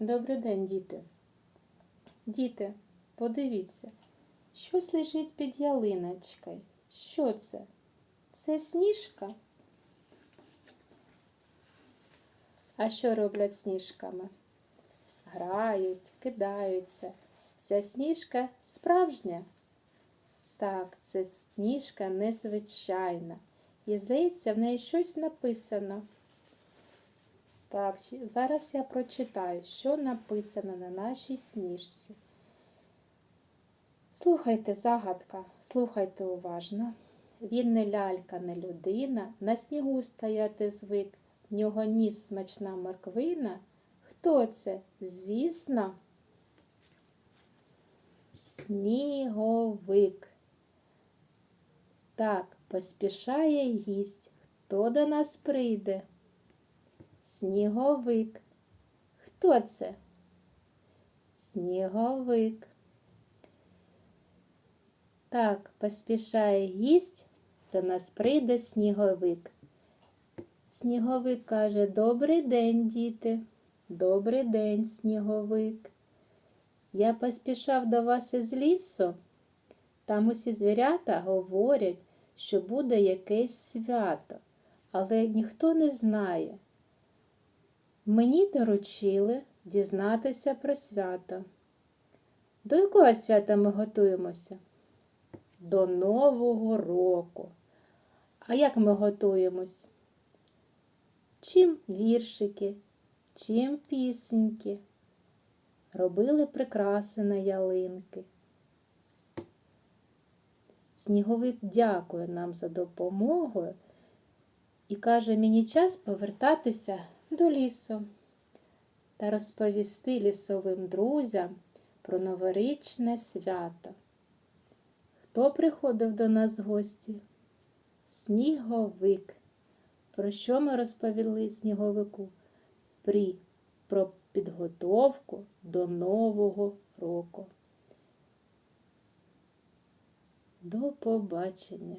Добрий день, діти. Діти, подивіться, щось лежить під ялиночкою. Що це? Це сніжка? А що роблять сніжками? Грають, кидаються. Ця сніжка справжня? Так, це сніжка незвичайна. І здається, в неї щось написано. Так, зараз я прочитаю, що написано на нашій сніжці. Слухайте, загадка, слухайте уважно. Він не лялька, не людина, на снігу стояти звик, в нього ніс смачна морквина. Хто це? Звісно, сніговик. Так, поспішає гість. Хто до нас прийде? Сніговик. Хто це? Сніговик. Так, поспішає гість, до нас прийде сніговик. Сніговик каже: Добрий день, діти. Добрий день, сніговик. Я поспішав до вас із лісу. Там усі звірята говорять, що буде якесь свято, але ніхто не знає. Мені доручили дізнатися про свято. До якого свята ми готуємося? До Нового року. А як ми готуємось? Чим віршики, чим пісеньки? Робили прикраси на ялинки. Сніговик дякує нам за допомогу і каже, мені час повертатися до лісу та розповісти лісовим друзям про новорічне свято. Хто приходив до нас в гості? Сніговик. Про що ми розповіли сніговику? При, про підготовку до Нового року. До побачення!